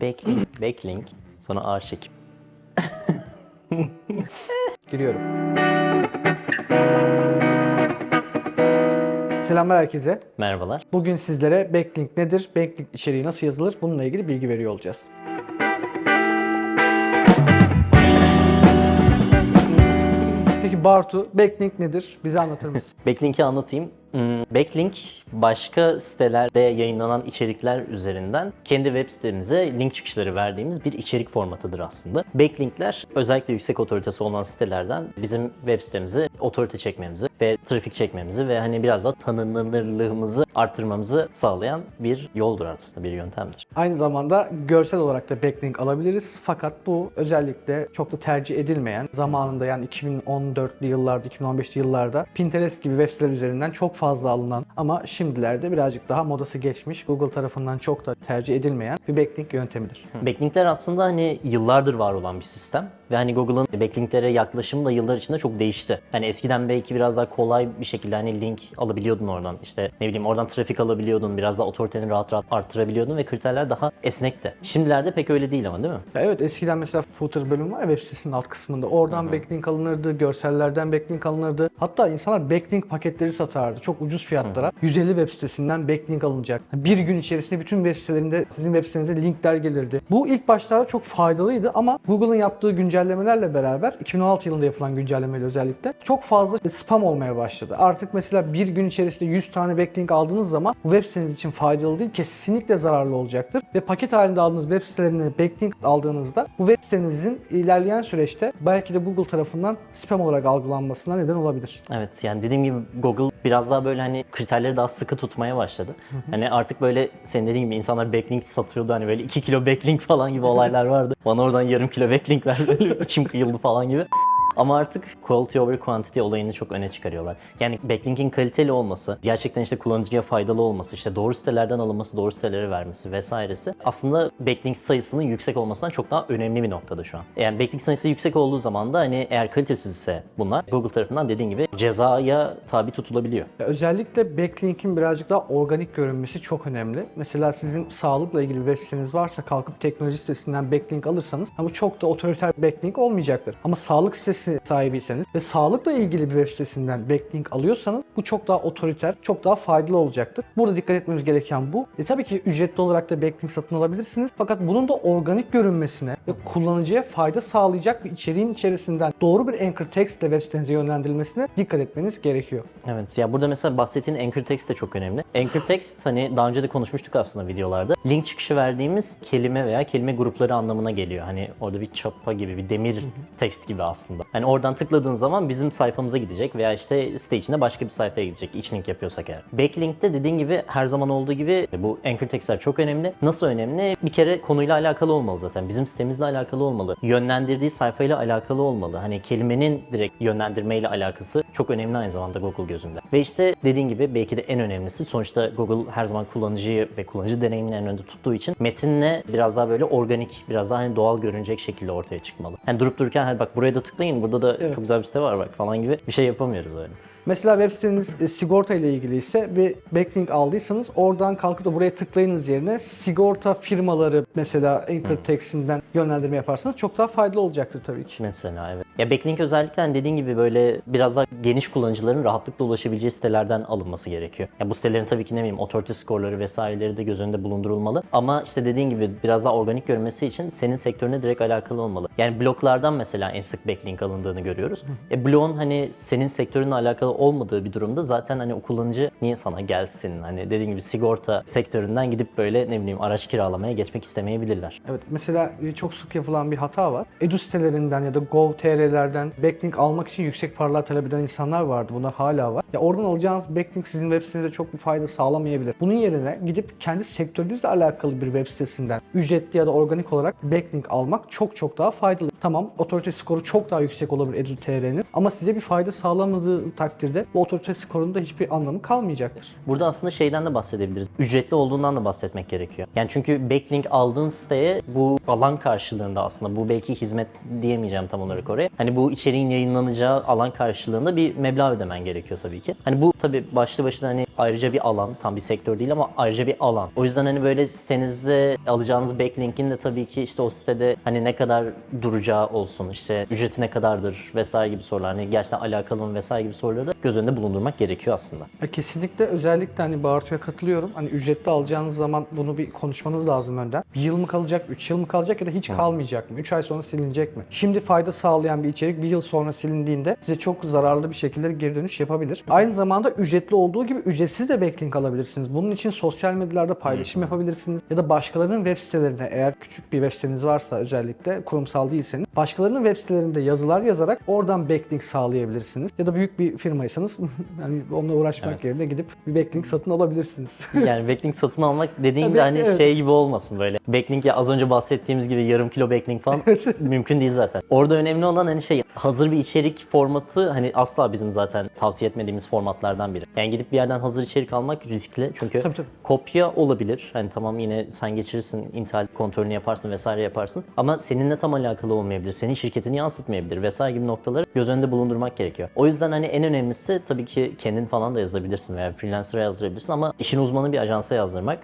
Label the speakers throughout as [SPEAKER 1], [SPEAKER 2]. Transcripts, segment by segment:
[SPEAKER 1] Backlink, backlink, sonra ağır çekim.
[SPEAKER 2] Giriyorum. Selamlar herkese.
[SPEAKER 1] Merhabalar.
[SPEAKER 2] Bugün sizlere backlink nedir, backlink içeriği nasıl yazılır bununla ilgili bilgi veriyor olacağız. Peki Bartu, backlink nedir? Bize anlatır mısın?
[SPEAKER 1] Backlink'i anlatayım. Hmm, Backlink başka sitelerde yayınlanan içerikler üzerinden kendi web sitemize link çıkışları verdiğimiz bir içerik formatıdır aslında. Backlinkler özellikle yüksek otoritesi olan sitelerden bizim web sitemize otorite çekmemizi ve trafik çekmemizi ve hani biraz da tanınırlığımızı arttırmamızı sağlayan bir yoldur aslında, bir yöntemdir.
[SPEAKER 2] Aynı zamanda görsel olarak da backlink alabiliriz. Fakat bu özellikle çok da tercih edilmeyen zamanında yani 2014'lü yıllarda, 2015'li yıllarda Pinterest gibi web siteler üzerinden çok fazla alınan ama şimdilerde birazcık daha modası geçmiş, Google tarafından çok da tercih edilmeyen bir backlink yöntemidir.
[SPEAKER 1] Backlinkler aslında hani yıllardır var olan bir sistem ve hani Google'ın backlinklere yaklaşımı da yıllar içinde çok değişti. Hani eskiden belki biraz daha kolay bir şekilde hani link alabiliyordun oradan. İşte ne bileyim oradan trafik alabiliyordun, biraz daha otoriteni rahat rahat arttırabiliyordun ve kriterler daha esnekti. Şimdilerde pek öyle değil ama değil mi?
[SPEAKER 2] Ya evet eskiden mesela footer bölümü var ya web sitesinin alt kısmında. Oradan backlink alınırdı, görsellerden backlink alınırdı. Hatta insanlar backlink paketleri satardı çok ucuz fiyatlara. 150 web sitesinden backlink alınacak. Bir gün içerisinde bütün web sitelerinde sizin web sitenize linkler gelirdi. Bu ilk başlarda çok faydalıydı ama Google'ın yaptığı güncellemelerle beraber 2016 yılında yapılan güncellemeyle özellikle çok fazla spam olmaya başladı. Artık mesela bir gün içerisinde 100 tane backlink aldığınız zaman bu web siteniz için faydalı değil, kesinlikle zararlı olacaktır. Ve paket halinde aldığınız web sitelerine backlink aldığınızda bu web sitenizin ilerleyen süreçte belki de Google tarafından spam olarak algılanmasına neden olabilir.
[SPEAKER 1] Evet yani dediğim gibi Google biraz daha böyle hani kriterleri daha sıkı tutmaya başladı. Hani artık böyle senin dediğin gibi insanlar backlink satıyordu hani böyle 2 kilo backlink falan gibi olaylar vardı. Bana oradan yarım kilo backlink ver böyle içim kıyıldı falan gibi. Ama artık quality over quantity olayını çok öne çıkarıyorlar. Yani backlink'in kaliteli olması, gerçekten işte kullanıcıya faydalı olması, işte doğru sitelerden alınması, doğru sitelere vermesi vesairesi aslında backlink sayısının yüksek olmasından çok daha önemli bir noktada şu an. Yani backlink sayısı yüksek olduğu zaman da hani eğer kalitesiz ise bunlar Google tarafından dediğin gibi cezaya tabi tutulabiliyor.
[SPEAKER 2] Ya Özellikle backlink'in birazcık daha organik görünmesi çok önemli. Mesela sizin sağlıkla ilgili bir web siteniz varsa kalkıp teknoloji sitesinden backlink alırsanız ama çok da otoriter backlink olmayacaktır. Ama sağlık sitesi sahibiyseniz ve sağlıkla ilgili bir web sitesinden backlink alıyorsanız bu çok daha otoriter, çok daha faydalı olacaktır. Burada dikkat etmemiz gereken bu. E tabii ki ücretli olarak da backlink satın alabilirsiniz. Fakat bunun da organik görünmesine ve kullanıcıya fayda sağlayacak bir içeriğin içerisinden doğru bir anchor text ile web sitenize yönlendirilmesine dikkat etmeniz gerekiyor.
[SPEAKER 1] Evet ya burada mesela bahsettiğin anchor text de çok önemli. Anchor text hani daha önce de konuşmuştuk aslında videolarda. Link çıkışı verdiğimiz kelime veya kelime grupları anlamına geliyor. Hani orada bir çapa gibi bir demir text gibi aslında. Hani oradan tıkladığın zaman bizim sayfamıza gidecek veya işte site içinde başka bir sayfaya gidecek iç link yapıyorsak eğer. Backlink'te dediğin gibi her zaman olduğu gibi bu anchor textler çok önemli. Nasıl önemli? Bir kere konuyla alakalı olmalı zaten. Bizim sitemizle alakalı olmalı. Yönlendirdiği sayfayla alakalı olmalı. Hani kelimenin direkt yönlendirmeyle alakası çok önemli aynı zamanda Google gözünde. Ve işte dediğin gibi belki de en önemlisi sonuçta Google her zaman kullanıcıyı ve kullanıcı deneyimini en önde tuttuğu için metinle biraz daha böyle organik, biraz daha hani doğal görünecek şekilde ortaya çıkmalı. Hani durup dururken hadi bak buraya da tıklayın, burada da çok güzel bir site var bak falan gibi bir şey yapamıyoruz öyle.
[SPEAKER 2] Mesela web siteniz e, sigorta ile ilgili ise bir backlink aldıysanız oradan kalkıp da buraya tıklayınız yerine sigorta firmaları mesela anchor text'inden yönlendirme yaparsanız çok daha faydalı olacaktır tabii ki.
[SPEAKER 1] Mesela evet. Ya backlink özellikle dediğin gibi böyle biraz daha geniş kullanıcıların rahatlıkla ulaşabileceği sitelerden alınması gerekiyor. Ya bu sitelerin tabii ki ne bileyim otorite skorları vesaireleri de göz önünde bulundurulmalı. Ama işte dediğin gibi biraz daha organik görünmesi için senin sektörüne direkt alakalı olmalı. Yani bloglardan mesela en sık backlink alındığını görüyoruz. E blogun hani senin sektörünle alakalı olmadığı bir durumda zaten hani o kullanıcı niye sana gelsin? Hani dediğin gibi sigorta sektöründen gidip böyle ne bileyim araç kiralamaya geçmek istemeyebilirler.
[SPEAKER 2] Evet mesela e, çok sık yapılan bir hata var. Edu sitelerinden ya da gov.tr'lerden backlink almak için yüksek paralar talep eden insanlar vardı. Bunlar hala var. Ya oradan alacağınız backlink sizin web sitenize çok bir fayda sağlamayabilir. Bunun yerine gidip kendi sektörünüzle alakalı bir web sitesinden ücretli ya da organik olarak backlink almak çok çok daha faydalı. Tamam otorite skoru çok daha yüksek olabilir Edu.tr'nin ama size bir fayda sağlamadığı takdirde bu otorite skorunun hiçbir anlamı kalmayacaktır.
[SPEAKER 1] Burada aslında şeyden de bahsedebiliriz. Ücretli olduğundan da bahsetmek gerekiyor. Yani çünkü backlink aldığın siteye bu alan karşılığında aslında bu belki hizmet diyemeyeceğim tam olarak oraya. Hani bu içeriğin yayınlanacağı alan karşılığında bir meblağ ödemen gerekiyor tabii ki. Hani bu tabii başlı başına hani ayrıca bir alan, tam bir sektör değil ama ayrıca bir alan. O yüzden hani böyle sitenizde alacağınız backlink'in de tabii ki işte o sitede hani ne kadar duracağı olsun, işte ücreti ne kadardır vesaire gibi sorular, hani gerçekten alakalı mı vesaire gibi soruları da göz önünde bulundurmak gerekiyor aslında.
[SPEAKER 2] Ya Kesinlikle özellikle hani Bartu'ya katılıyorum. Hani ücretli alacağınız zaman bunu bir konuşmanız lazım önden. Bir yıl mı kalacak, üç yıl mı kalacak ya da hiç kalmayacak mı? Üç ay sonra silinecek mi? Şimdi fayda sağlayan bir içerik bir yıl sonra silindiğinde size çok zararlı bir şekilde geri dönüş yapabilir. Aynı zamanda ücretli olduğu gibi ücretsiz de backlink alabilirsiniz. Bunun için sosyal medyalarda paylaşım yapabilirsiniz. Ya da başkalarının web sitelerine eğer küçük bir web siteniz varsa özellikle kurumsal değilseniz başkalarının web sitelerinde yazılar yazarak oradan backlink sağlayabilirsiniz. Ya da büyük bir firmaysanız yani onunla uğraşmak
[SPEAKER 1] Evet.
[SPEAKER 2] yerine gidip bir backlink satın alabilirsiniz.
[SPEAKER 1] Yani backlink satın almak dediğin de hani
[SPEAKER 2] evet.
[SPEAKER 1] şey gibi olmasın böyle. Backlink ya az önce bahsettiğimiz gibi yarım kilo backlink falan mümkün değil zaten. Orada önemli olan hani şey hazır bir içerik formatı hani asla bizim zaten tavsiye etmediğimiz formatlardan biri. Yani gidip bir yerden hazır içerik almak riskli çünkü
[SPEAKER 2] Tabii, tabii.
[SPEAKER 1] kopya olabilir. Hani tamam yine sen geçirirsin, intel kontrolünü yaparsın vesaire yaparsın. Ama seninle tam alakalı olmayabilir. Senin şirketini yansıtmayabilir vesaire gibi noktaları göz önünde bulundurmak gerekiyor. O yüzden hani en önemlisi tabii ki kendin falan da yazabilirsin veya freelancer'a yazdırabilirsin ama işin uzmanı bir ajansa yazdırmak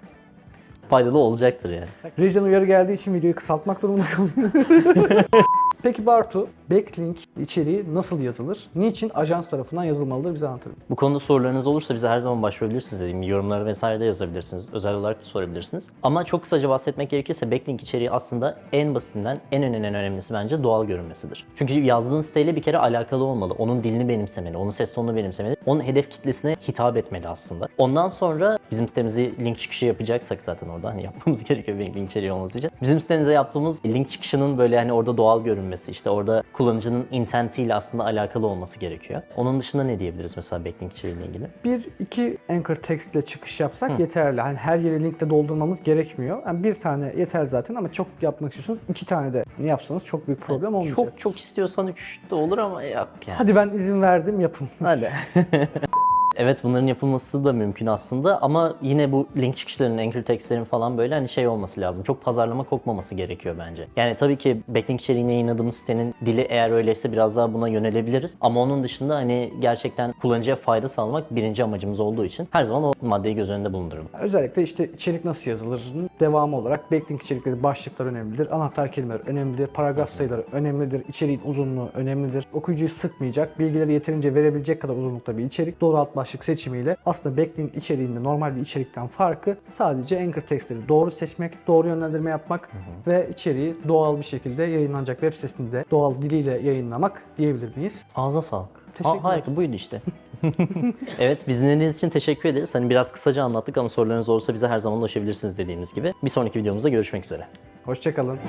[SPEAKER 1] faydalı olacaktır yani.
[SPEAKER 2] Rejiden uyarı geldiği için videoyu kısaltmak durumunda kalıyorum. Peki Bartu, backlink içeriği nasıl yazılır? Niçin ajans tarafından yazılmalıdır bize anlatır.
[SPEAKER 1] Bu konuda sorularınız olursa bize her zaman başvurabilirsiniz dediğim gibi. Yorumlara vesaire de yazabilirsiniz. Özel olarak da sorabilirsiniz. Ama çok kısaca bahsetmek gerekirse backlink içeriği aslında en basitinden en önemli en önemlisi bence doğal görünmesidir. Çünkü yazdığın siteyle bir kere alakalı olmalı. Onun dilini benimsemeli, onun ses tonunu benimsemeli. Onun hedef kitlesine hitap etmeli aslında. Ondan sonra bizim sitemizi link çıkışı yapacaksak zaten orada hani yapmamız gerekiyor backlink içeriği olması için. Bizim sitemize yaptığımız link çıkışının böyle hani orada doğal görünmesi, işte orada kullanıcının intentiyle aslında alakalı olması gerekiyor. Onun dışında ne diyebiliriz mesela backlink içeriğiyle ilgili?
[SPEAKER 2] Bir, iki anchor text ile çıkış yapsak yeterli. Hani her yeri linkle doldurmamız gerekmiyor. Yani bir tane yeter zaten ama çok yapmak istiyorsanız iki tane de ne yapsanız çok büyük problem olmayacak.
[SPEAKER 1] Çok çok istiyorsan 3 de olur ama yok yani.
[SPEAKER 2] Hadi ben izin verdim yapın.
[SPEAKER 1] Hadi. Evet bunların yapılması da mümkün aslında ama yine bu link çıkışlarının, anchor textlerin falan böyle hani şey olması lazım. Çok pazarlama kokmaması gerekiyor bence. Yani tabii ki backlink içeriğini yayınladığımız sitenin dili eğer öyleyse biraz daha buna yönelebiliriz. Ama onun dışında hani gerçekten kullanıcıya fayda sağlamak birinci amacımız olduğu için her zaman o maddeyi göz önünde bulundururum.
[SPEAKER 2] Özellikle işte içerik nasıl yazılır devamı olarak backlink içerikleri başlıklar önemlidir. Anahtar kelimeler önemlidir. Paragraf sayıları önemlidir. içeriğin uzunluğu önemlidir. Okuyucuyu sıkmayacak, bilgileri yeterince verebilecek kadar uzunlukta bir içerik. Doğru alt başlık seçimiyle aslında backlink içeriğinde normal bir içerikten farkı sadece anchor textleri doğru seçmek, doğru yönlendirme yapmak ve içeriği doğal bir şekilde yayınlanacak web sitesinde doğal diliyle yayınlamak diyebilir miyiz?
[SPEAKER 1] Ağza sağlık.
[SPEAKER 2] Teşekkürler.
[SPEAKER 1] Aa, harika buydu işte. evet biz dinlediğiniz için teşekkür ederiz. Hani biraz kısaca anlattık ama sorularınız olursa bize her zaman ulaşabilirsiniz dediğimiz gibi. Bir sonraki videomuzda görüşmek üzere.
[SPEAKER 2] Hoşçakalın.